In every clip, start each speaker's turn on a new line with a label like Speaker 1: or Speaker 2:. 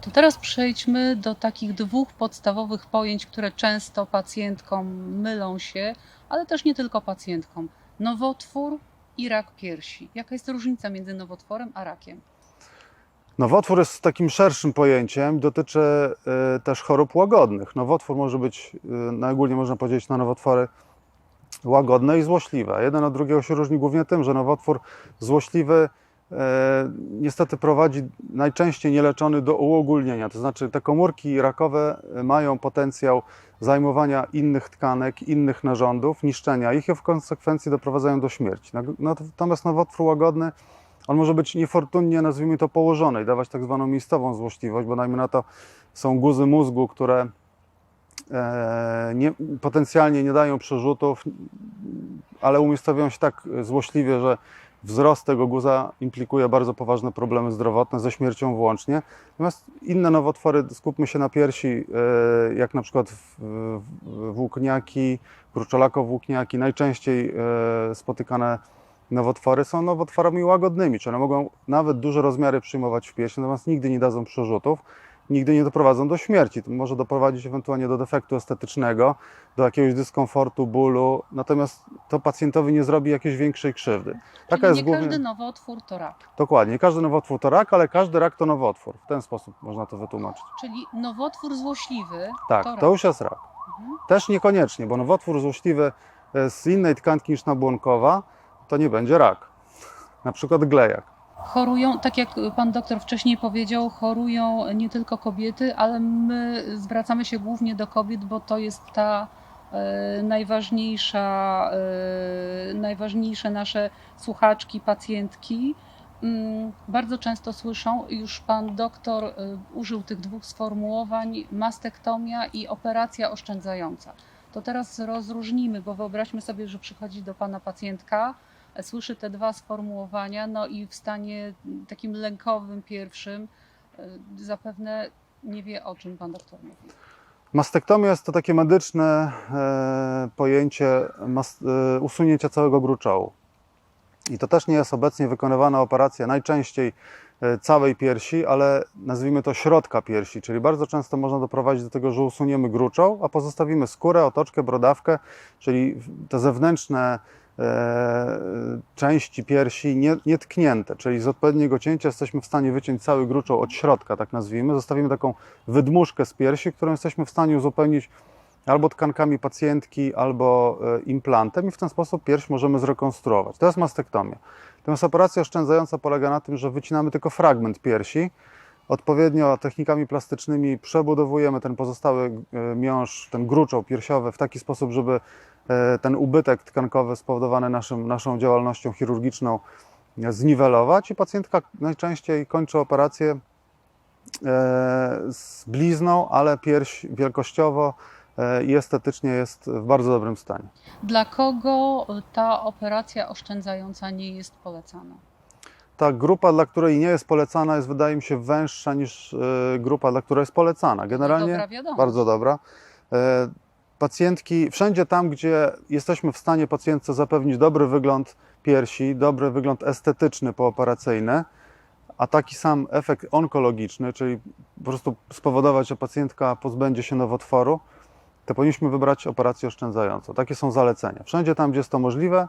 Speaker 1: To teraz przejdźmy do takich dwóch podstawowych pojęć, które często pacjentkom mylą się, ale też nie tylko pacjentkom. Nowotwór i rak piersi. Jaka jest różnica między nowotworem a rakiem?
Speaker 2: Nowotwór jest takim szerszym pojęciem, dotyczy e, też chorób łagodnych. Nowotwór może być, e, najogólniej można powiedzieć, na nowotwory łagodne i złośliwe. Jeden od drugiego się różni głównie tym, że nowotwór złośliwy niestety prowadzi najczęściej nieleczony do uogólnienia. To znaczy te komórki rakowe e, mają potencjał zajmowania innych tkanek, innych narządów, niszczenia ich i w konsekwencji doprowadzają do śmierci. Natomiast nowotwór łagodny on może być niefortunnie, nazwijmy to, położony i dawać tak zwaną miejscową złośliwość, bo dajmy na to są guzy mózgu, które e, nie, potencjalnie nie dają przerzutów, ale umiejscowiają się tak złośliwie, że wzrost tego guza implikuje bardzo poważne problemy zdrowotne, ze śmiercią włącznie. Natomiast inne nowotwory, skupmy się na piersi, e, jak na przykład włókniaki, kruczolako-włókniaki, najczęściej e, spotykane nowotwory są nowotworami łagodnymi, czyli one mogą nawet duże rozmiary przyjmować w piersi, natomiast nigdy nie dadzą przerzutów, nigdy nie doprowadzą do śmierci. To może doprowadzić ewentualnie do defektu estetycznego, do jakiegoś dyskomfortu, bólu, natomiast to pacjentowi nie zrobi jakiejś większej krzywdy. Taka
Speaker 1: Czyli
Speaker 2: jest
Speaker 1: nie
Speaker 2: głównie...
Speaker 1: każdy nowotwór to rak.
Speaker 2: Dokładnie, nie każdy nowotwór to rak, ale każdy rak to nowotwór. W ten sposób można to wytłumaczyć.
Speaker 1: Czyli nowotwór złośliwy
Speaker 2: Tak,
Speaker 1: to
Speaker 2: to już jest rak.
Speaker 1: Mhm.
Speaker 2: Też niekoniecznie, bo nowotwór złośliwy e, z innej tkanki niż nabłonkowa to nie będzie rak. Na przykład glejak.
Speaker 1: Chorują, tak jak pan doktor wcześniej powiedział, chorują nie tylko kobiety, ale my zwracamy się głównie do kobiet, bo to jest ta e, najważniejsza, e, najważniejsze nasze słuchaczki, pacjentki. Mm, Bardzo często słyszą, już pan doktor e, użył tych dwóch sformułowań, mastektomia i operacja oszczędzająca. To teraz rozróżnimy, bo wyobraźmy sobie, że przychodzi do pana pacjentka, słyszy te dwa sformułowania, no i w stanie takim lękowym pierwszym y, zapewne nie wie, o czym pan doktor mówi.
Speaker 2: Mastektomia jest to takie medyczne e, pojęcie e, usunięcia całego gruczołu. I to też nie jest obecnie wykonywana operacja najczęściej e, całej piersi, ale nazwijmy to środka piersi, czyli bardzo często można doprowadzić do tego, że usuniemy gruczoł, a pozostawimy skórę, otoczkę, brodawkę, czyli te zewnętrzne e, części piersi nie, nietknięte, czyli z odpowiedniego cięcia jesteśmy w stanie wyciąć cały gruczoł od środka, tak nazwijmy. Zostawimy taką wydmuszkę z piersi, którą jesteśmy w stanie uzupełnić albo tkankami pacjentki, albo e, implantem i w ten sposób pierś możemy zrekonstruować. To jest mastektomia. Natomiast operacja oszczędzająca polega na tym, że wycinamy tylko fragment piersi, odpowiednio technikami plastycznymi przebudowujemy ten pozostały e, miąższ, ten gruczoł piersiowy w taki sposób, żeby e, ten ubytek tkankowy spowodowany naszym, naszą działalnością chirurgiczną e, zniwelować i pacjentka najczęściej kończy operację e, z blizną, ale pierś wielkościowo e, i estetycznie jest w bardzo dobrym stanie.
Speaker 1: Dla kogo ta operacja oszczędzająca nie jest polecana?
Speaker 2: Ta grupa, dla której nie jest polecana, jest wydaje mi się węższa niż e, grupa, dla której jest polecana. Generalnie
Speaker 1: Dobra
Speaker 2: bardzo dobra. Pacjentki, wszędzie tam, gdzie jesteśmy w stanie pacjentce zapewnić dobry wygląd piersi, dobry wygląd estetyczny pooperacyjny, a taki sam efekt onkologiczny, czyli po prostu spowodować, że pacjentka pozbędzie się nowotworu, to powinniśmy wybrać operację oszczędzającą. Takie są zalecenia. Wszędzie tam, gdzie jest to możliwe,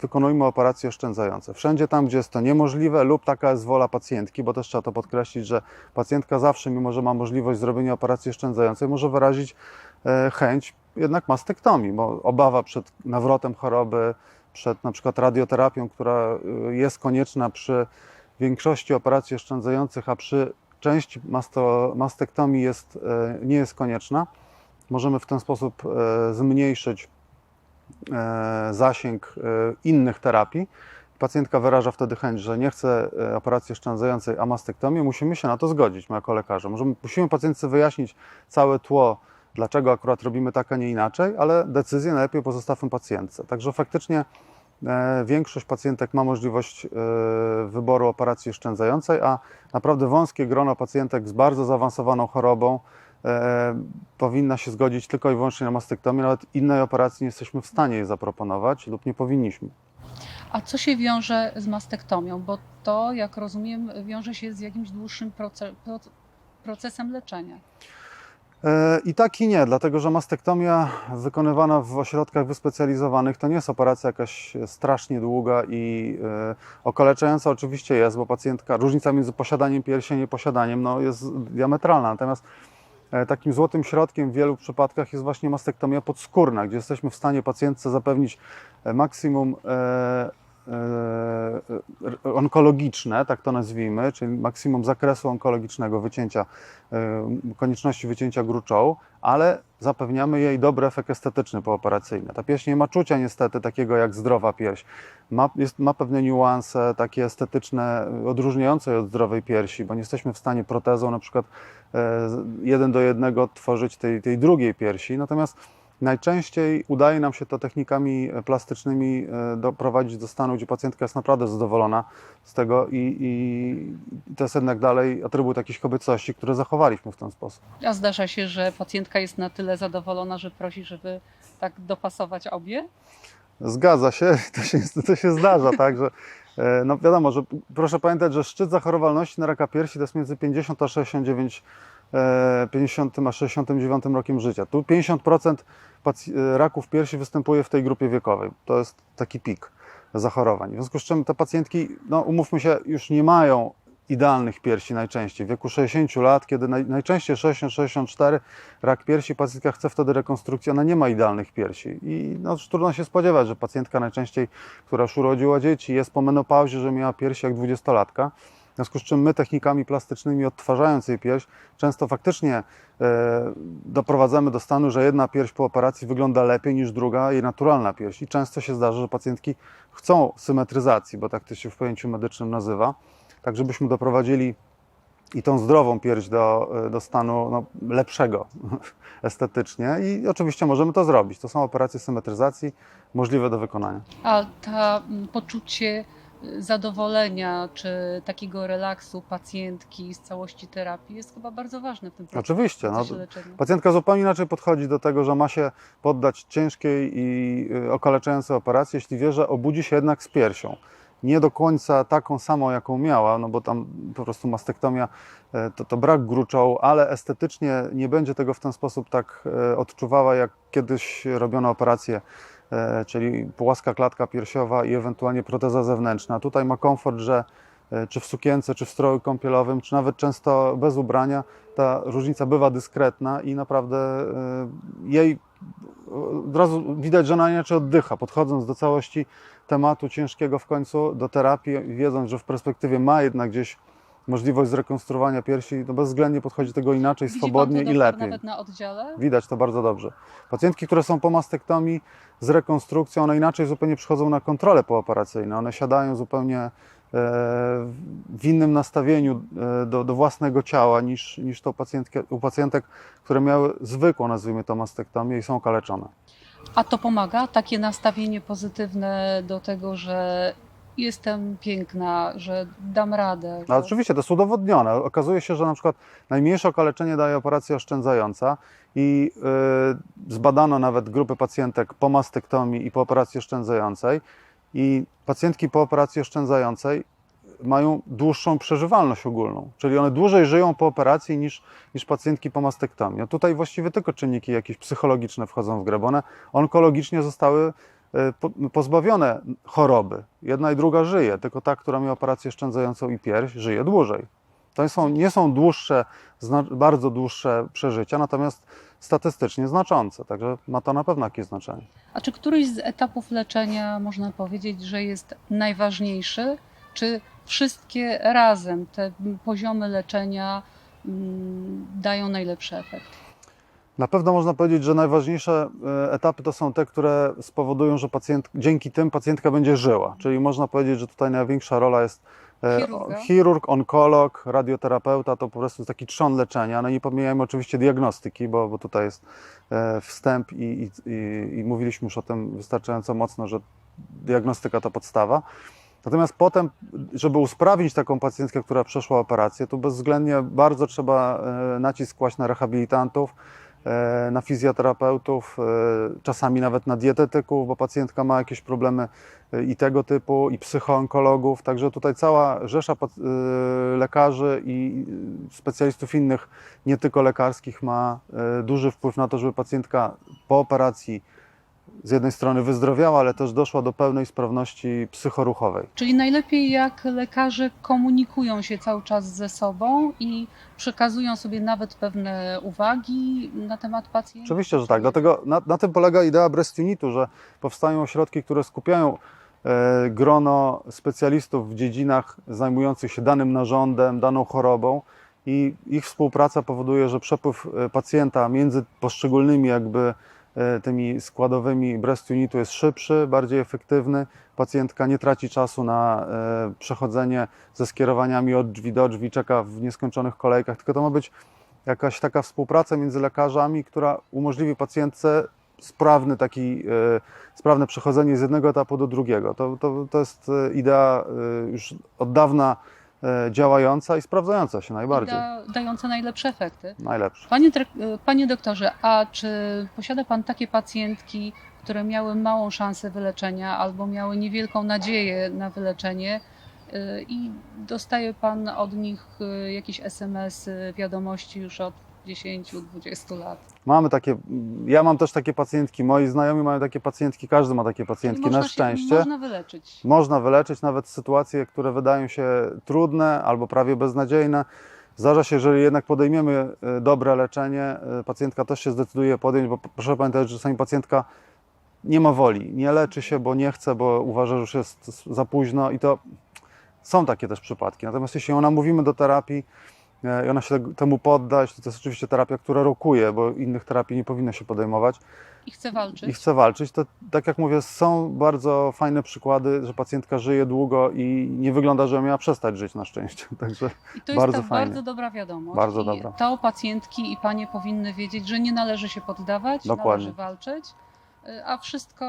Speaker 2: wykonujmy operacje oszczędzające. Wszędzie tam, gdzie jest to niemożliwe lub taka jest wola pacjentki, bo też trzeba to podkreślić, że pacjentka zawsze, mimo że ma możliwość zrobienia operacji oszczędzającej, może wyrazić e, chęć jednak mastektomii, bo obawa przed nawrotem choroby, przed na przykład radioterapią, która y, jest konieczna przy większości operacji oszczędzających, a przy części masto, mastektomii jest, e, nie jest konieczna. Możemy w ten sposób e, zmniejszyć zasięg innych terapii. Pacjentka wyraża wtedy chęć, że nie chce operacji oszczędzającej, a mastektomię. Musimy się na to zgodzić, my jako lekarze. Możemy, musimy pacjentce wyjaśnić całe tło, dlaczego akurat robimy tak, a nie inaczej, ale decyzję najlepiej pozostawmy pacjentce. Także faktycznie e, większość pacjentek ma możliwość e, wyboru operacji oszczędzającej, a naprawdę wąskie grono pacjentek z bardzo zaawansowaną chorobą e, powinna się zgodzić tylko i wyłącznie na mastektomię. Nawet innej operacji nie jesteśmy w stanie jej zaproponować lub nie powinniśmy.
Speaker 1: A co się wiąże z mastektomią? Bo to, jak rozumiem, wiąże się z jakimś dłuższym proce- proc- procesem leczenia.
Speaker 2: E, I tak i nie, dlatego że mastektomia wykonywana w ośrodkach wyspecjalizowanych to nie jest operacja jakaś strasznie długa i e, okaleczająca oczywiście jest, bo pacjentka, różnica między posiadaniem piersi a nieposiadaniem no, jest diametralna. Natomiast e, takim złotym środkiem w wielu przypadkach jest właśnie mastektomia podskórna, gdzie jesteśmy w stanie pacjentce zapewnić maksimum onkologiczne, tak to nazwijmy, czyli maksimum zakresu onkologicznego wycięcia, e, konieczności wycięcia gruczołu, ale zapewniamy jej dobry efekt estetyczny pooperacyjny. Ta pierś nie ma czucia niestety takiego jak zdrowa pierś. Ma, jest, ma pewne niuanse takie estetyczne, odróżniające ją od zdrowej piersi, bo nie jesteśmy w stanie protezą na przykład e, jeden do jednego tworzyć tej, tej drugiej piersi, natomiast Najczęściej udaje nam się to technikami plastycznymi e, doprowadzić do stanu, gdzie pacjentka jest naprawdę zadowolona z tego i, i to jest jednak dalej atrybut jakiejś kobiecości, które zachowaliśmy w ten sposób.
Speaker 1: A zdarza się, że pacjentka jest na tyle zadowolona, że prosi, żeby tak dopasować obie?
Speaker 2: Zgadza się, to się, to się zdarza, tak, że e, no wiadomo, że proszę pamiętać, że szczyt zachorowalności na raka piersi to jest między 50 a 69, e, 50 a 69 rokiem życia. Tu 50% pac- e, raków piersi występuje w tej grupie wiekowej. To jest taki pik zachorowań. W związku z czym te pacjentki, no umówmy się, już nie mają idealnych piersi najczęściej. W wieku 60 lat, kiedy naj, najczęściej 60-64 rak piersi, pacjentka chce wtedy rekonstrukcji, ona nie ma idealnych piersi. I no, trudno się spodziewać, że pacjentka najczęściej, która już urodziła dzieci, jest po menopauzie, że miała piersi jak 20-latka. W związku z czym my technikami plastycznymi odtwarzając jej pierś, często faktycznie e, doprowadzamy do stanu, że jedna pierś po operacji wygląda lepiej niż druga, jej naturalna pierś. I często się zdarza, że pacjentki chcą symetryzacji, bo tak to się w pojęciu medycznym nazywa, tak żebyśmy doprowadzili i tą zdrową pierś do, do stanu no, lepszego estetycznie. I oczywiście możemy to zrobić. To są operacje symetryzacji możliwe do wykonania.
Speaker 1: A ta mm, poczucie y, zadowolenia czy takiego relaksu pacjentki z całości terapii jest chyba bardzo ważne w tym procesie
Speaker 2: Oczywiście. No. Pacjentka zupełnie inaczej podchodzi do tego, że ma się poddać ciężkiej i y, okaleczającej operacji, jeśli wie, że obudzi się jednak z piersią. Nie do końca taką samą, jaką miała, no bo tam po prostu mastektomia e, to, to brak gruczołu, ale estetycznie nie będzie tego w ten sposób tak e, odczuwała, jak kiedyś robiono operacje, e, czyli płaska klatka piersiowa i ewentualnie proteza zewnętrzna. Tutaj ma komfort, że czy w sukience, czy w stroju kąpielowym, czy nawet często bez ubrania, ta różnica bywa dyskretna i naprawdę jej od razu widać, że ona inaczej oddycha, podchodząc do całości tematu ciężkiego w końcu, do terapii, wiedząc, że w perspektywie ma jednak gdzieś możliwość zrekonstruowania piersi, to bezwzględnie podchodzi do tego inaczej,
Speaker 1: Widzi
Speaker 2: swobodnie i lepiej.
Speaker 1: nawet na oddziale?
Speaker 2: Widać to bardzo dobrze. Pacjentki, które są po mastektomii z rekonstrukcją, one inaczej zupełnie przychodzą na kontrolę pooperacyjną. One siadają zupełnie w innym nastawieniu e, do, do własnego ciała niż, niż to pacjentki, u pacjentek, które miały zwykłą, nazwijmy to, mastektomię i są kaleczone.
Speaker 1: A to pomaga? Takie nastawienie pozytywne do tego, że jestem piękna, że dam radę.
Speaker 2: No,
Speaker 1: że...
Speaker 2: oczywiście, to jest udowodnione. Okazuje się, że na przykład najmniejsze okaleczenie daje operacja oszczędzająca i yy, zbadano nawet grupy pacjentek po mastektomii i po operacji oszczędzającej i pacjentki po operacji oszczędzającej mają dłuższą przeżywalność ogólną, czyli one dłużej żyją po operacji niż, niż pacjentki po mastektomii. No tutaj właściwie tylko czynniki jakieś psychologiczne wchodzą w grę, bo one onkologicznie zostały e, po- pozbawione choroby. Jedna i druga żyje, tylko ta, która miała operację oszczędzającą i pierś, żyje dłużej. To są, nie są dłuższe, bardzo dłuższe przeżycia, natomiast statystycznie znaczące, także ma to na pewno jakieś znaczenie.
Speaker 1: A czy któryś z etapów leczenia można powiedzieć, że jest najważniejszy? Czy wszystkie razem te poziomy leczenia mm, dają najlepszy efekt?
Speaker 2: Na pewno można powiedzieć, że najważniejsze e, etapy to są te, które spowodują, że pacjent, dzięki tym pacjentka będzie żyła. Czyli można powiedzieć, że tutaj największa rola jest
Speaker 1: Chirurga.
Speaker 2: chirurg, onkolog, radioterapeuta, to po prostu taki trzon leczenia. No nie pomijajmy oczywiście diagnostyki, bo, bo tutaj jest e, wstęp i, i, i, mówiliśmy już o tym wystarczająco mocno, że diagnostyka to podstawa. Natomiast potem, żeby usprawnić taką pacjentkę, która przeszła operację, to bezwzględnie bardzo trzeba e, nacisk kłaść na rehabilitantów, na fizjoterapeutów, e, czasami nawet na dietetyków, bo pacjentka ma jakieś problemy e, i tego typu, i psychoonkologów. Także tutaj cała rzesza e, lekarzy i e, specjalistów innych, nie tylko lekarskich, ma e, duży wpływ na to, żeby pacjentka po operacji z jednej strony wyzdrowiała, ale też doszła do pełnej sprawności psychoruchowej.
Speaker 1: Czyli najlepiej jak lekarze komunikują się cały czas ze sobą i przekazują sobie nawet pewne uwagi na temat pacjenta.
Speaker 2: Oczywiście, że tak. Dlatego na, na tym polega idea Breast Unitu, że powstają ośrodki, które skupiają e, grono specjalistów w dziedzinach zajmujących się danym narządem, daną chorobą i ich współpraca powoduje, że przepływ e, pacjenta między poszczególnymi jakby tymi składowymi Breast Unitu jest szybszy, bardziej efektywny. Pacjentka nie traci czasu na e, przechodzenie ze skierowaniami od drzwi do drzwi, czeka w nieskończonych kolejkach, tylko to ma być jakaś taka współpraca między lekarzami, która umożliwi pacjentce sprawny taki, e, sprawne przechodzenie z jednego etapu do drugiego. To, to, to jest e, idea e, już od dawna e, działająca i sprawdzająca się najbardziej.
Speaker 1: Da, dające najlepsze efekty.
Speaker 2: Najlepsza.
Speaker 1: Panie, dyre- panie doktorze, a czy posiada Pan takie pacjentki, które miały małą szansę wyleczenia albo miały niewielką nadzieję na wyleczenie y, i dostaje Pan od nich jakieś SMS-y, wiadomości już od 10-20 lat?
Speaker 2: Mamy takie, ja mam też takie pacjentki, moi znajomi mają takie pacjentki, każdy ma takie pacjentki,
Speaker 1: można
Speaker 2: na
Speaker 1: się-
Speaker 2: szczęście.
Speaker 1: można wyleczyć.
Speaker 2: Można wyleczyć nawet sytuacje, które wydają się trudne albo prawie beznadziejne. Zdarza się, jeżeli jednak podejmiemy e, dobre leczenie, e, pacjentka też się zdecyduje podjąć, bo proszę pamiętać, że czasami pacjentka nie ma woli, nie leczy się, bo nie chce, bo uważa, że już jest za późno i to są takie też przypadki. Natomiast jeśli ją namówimy do terapii i ona się temu poddać, to to jest oczywiście terapia, która rokuje, bo innych terapii nie powinno się podejmować
Speaker 1: I chce walczyć.
Speaker 2: i chce walczyć, to tak jak mówię, są bardzo fajne przykłady, że pacjentka żyje długo i nie wygląda, że miała przestać żyć na szczęście. Także
Speaker 1: I to jest
Speaker 2: bardzo
Speaker 1: ta
Speaker 2: fajnie.
Speaker 1: bardzo dobra wiadomość.
Speaker 2: Bardzo
Speaker 1: I
Speaker 2: dobra.
Speaker 1: To pacjentki i panie powinny wiedzieć, że nie należy się poddawać,
Speaker 2: Dokładnie.
Speaker 1: należy walczyć, y, a wszystko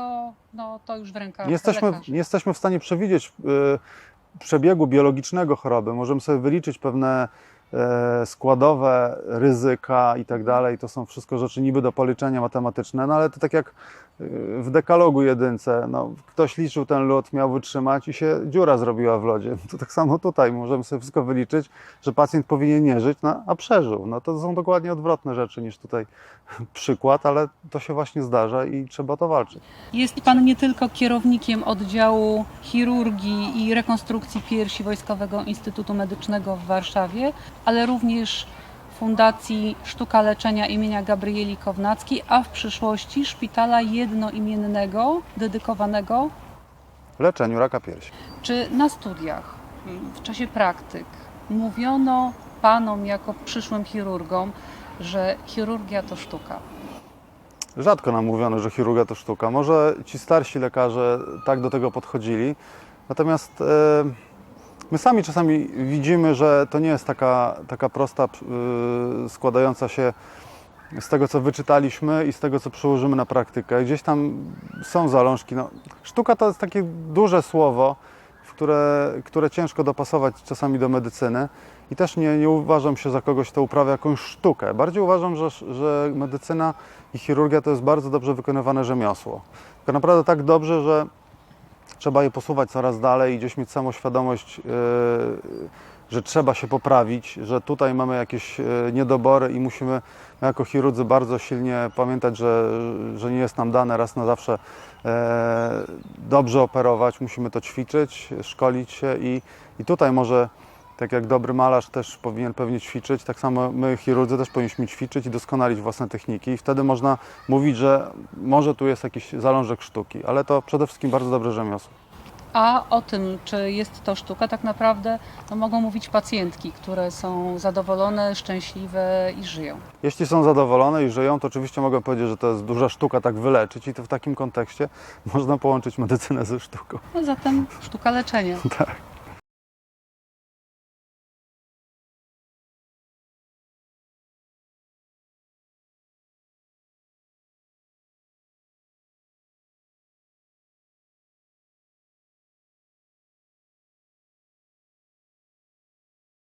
Speaker 1: no, to już w rękach
Speaker 2: nie jesteśmy,
Speaker 1: lekarzy.
Speaker 2: nie jesteśmy w stanie przewidzieć y, przebiegu biologicznego choroby. Możemy sobie wyliczyć pewne składowe ryzyka i tak dalej. To są wszystko rzeczy niby do policzenia matematyczne, no ale to tak jak w dekalogu jedynce. No, ktoś liczył ten lód, miał wytrzymać i się dziura zrobiła w lodzie. To tak samo tutaj możemy sobie wszystko wyliczyć, że pacjent powinien nie żyć, no, a przeżył. No, to są dokładnie odwrotne rzeczy niż tutaj przykład, ale to się właśnie zdarza i trzeba to walczyć.
Speaker 1: Jest pan nie tylko kierownikiem oddziału chirurgii i rekonstrukcji piersi Wojskowego Instytutu Medycznego w Warszawie, ale również Fundacji Sztuka Leczenia imienia Gabrieli Kownackiej, a w przyszłości szpitala jednoimiennego dedykowanego
Speaker 2: Leczeniu raka piersi.
Speaker 1: Czy na studiach, w czasie praktyk, mówiono panom jako przyszłym chirurgom, że chirurgia to sztuka?
Speaker 2: Rzadko nam mówiono, że chirurgia to sztuka. Może ci starsi lekarze tak do tego podchodzili. Natomiast e, my sami czasami widzimy, że to nie jest taka, taka prosta, e, składająca się z tego, co wyczytaliśmy i z tego, co przełożymy na praktykę. Gdzieś tam są zalążki. No, sztuka to jest takie duże słowo, które, które ciężko dopasować czasami do medycyny. I też nie, nie uważam się za kogoś, kto uprawia jakąś sztukę. Bardziej uważam, że, że medycyna i chirurgia to jest bardzo dobrze wykonywane rzemiosło. Tylko naprawdę tak dobrze, że trzeba je posuwać coraz dalej i gdzieś mieć samoświadomość, yy, że trzeba się poprawić, że tutaj mamy jakieś yy, niedobory i musimy my jako chirurdzy bardzo silnie pamiętać, że, że nie jest nam dane raz na zawsze e, dobrze operować, musimy to ćwiczyć, szkolić się i, i tutaj może tak jak dobry malarz też powinien pewnie ćwiczyć, tak samo my chirurdzy też powinniśmy ćwiczyć i doskonalić własne techniki i wtedy można mówić, że może tu jest jakiś zalążek sztuki, ale to przede wszystkim bardzo dobre rzemiosło.
Speaker 1: A o tym, czy jest to sztuka, tak naprawdę no, mogą mówić pacjentki, które są zadowolone, szczęśliwe i żyją.
Speaker 2: Jeśli są zadowolone i żyją, to oczywiście mogę powiedzieć, że to jest duża sztuka tak wyleczyć i to w takim kontekście można połączyć medycynę ze sztuką.
Speaker 1: No zatem sztuka leczenia.
Speaker 2: Tak.